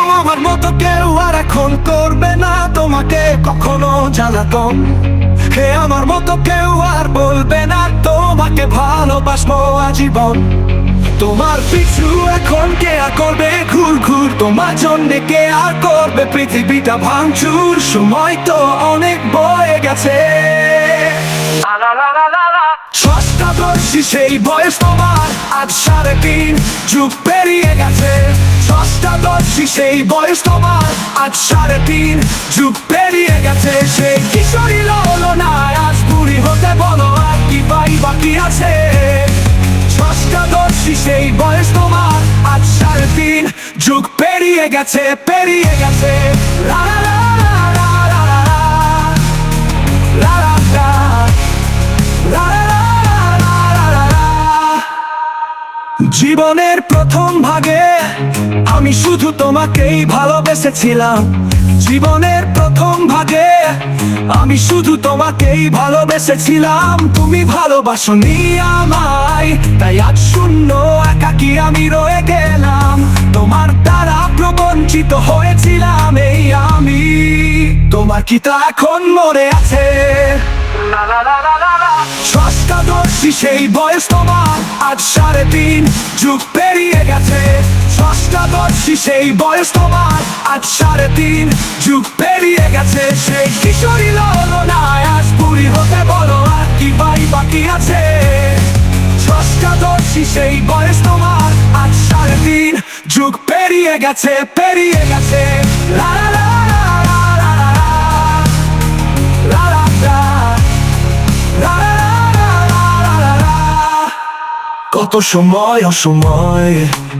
আমার মতো কেউ আর এখন করবে না তোমাকে কখনো জানাতো হে, আমার মতো কেউ আর বলবে না তোমাকে ভালোবাসবো আজীবন। তোমার পিছু এখন কে আর করবে তোমার জন্য কে আর করবে পৃথিবীটা ভাঙচুর? সময় তো অনেক বয়ে গেছে। সেই বয়স তোমার, আজ সাড়ে তিন, যুগ পেরিয়ে গেছে। সেই বয়স তোমার, আজ সাড়ে তিন, যুগ পেরিয়ে গেছে। সেই কিশোরী হলো না আজ বুড়ি হতে বলো, আর কি বাই বাকি আছে? ষষ্ঠা বর্ষী সেই বয়স তোমার, আজ সাড়ে তিন, যুগ পেরিয়ে গেছে পেরিয়ে গেছে লা লা। জীবনের প্রথম ভাগে আমি শুধু তোমাকেই ভালোবেসেছিলাম জীবনের প্রথম ভাগে আমি শুধু তোমাকেই ভালোবেসেছিলাম তুমি ভালোবাসনি আমায় তাই আজ শূন্য একাকি আমি রয়ে গেলাম তোমার দ্বারা প্রবঞ্চিত হয়েছিলাম এই আমি। তোমার কি তা এখন মনে আছে? ষষ্ঠাদর্শী সেই বয়স তোমার আজ সাড়ে তিন যুগ পেরিয়ে গেছে। ষষ্ঠাদর্শী সেই বয়স তোমার আজ সাড়ে তিন যুগ পেরিয়ে গেছে। সেই কিশোরী না আজ বুড়ি হতে বলো আর কি বাই বাকি আছে? একাদশী সেই বয়স তোমার আজ সাড়ে তিন যুগ পেরিয়ে গেছে পেরিয়ে গেছে লা লা লা কত সময় অসময়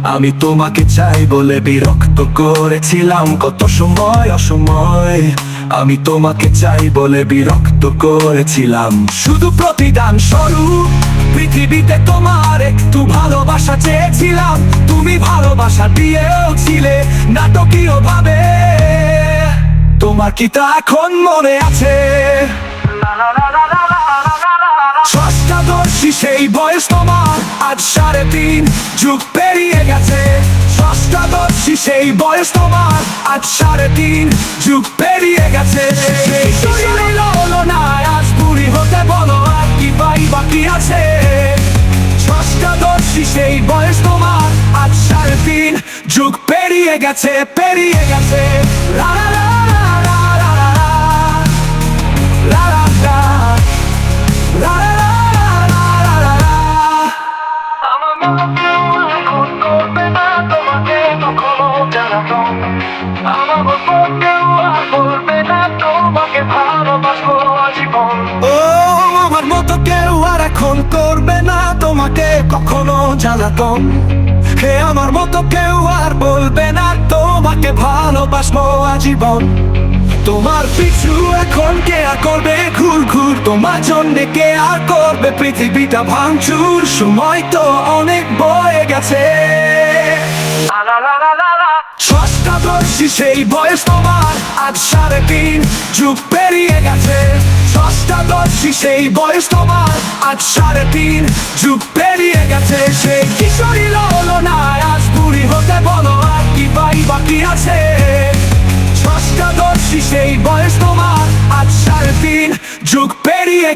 আমি তোমাকে চাই বলে বিরক্ত করেছিলাম কত সময় অসময় আমি তোমাকে চাই বলে বিরক্ত করেছিলাম শুধু প্রতিদান স্বরূপ পৃথিবীতে তোমার একটু ভালোবাসা চেয়েছিলাম। তুমি ভালোবাসা দিয়েও ছিলে, নাটকীয় ভাবে। তোমার কি তা এখন মনে আছে? ষষ্ঠাদর্শী সেই বয়স তোমার, আজ সাড়ে তিন, যুগ পেরিয়ে গেছে। ষষ্ঠাদর্শী সেই বয়স তোমার, আজ সাড়ে তিন, যুগ পেরিয়ে গেছে। সেই তৈরি হলো না আজ পুরি হতে বলো পেরিয়ে গেছে পেরিয়ে গেছে আমার মতো কেউ আর এখন করবে না তোমাকে কখনো জ্বালাতন হে আমার মতো কেউ আর বলবে না, তোমাকে ভালোবাসবো আজীবন। তোমার পিছু এখন কে আর করবে ঘুর ঘুর? তোমার জন্য কে আর করবে পৃথিবীটা ভাঙচুর? সময় তো অনেক বয়ে গেছে। লা সেই বয়স তোমার, আজ সাড়ে তিন, যুগ পেরিয়ে গেছে। ষষ্ঠাদর্শী সেই বয়স তোমার, আজ সাড়ে তিন, যুগ পেরিয়ে গেছে। সেই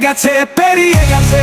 গেছে পেরিয়ে গেছে।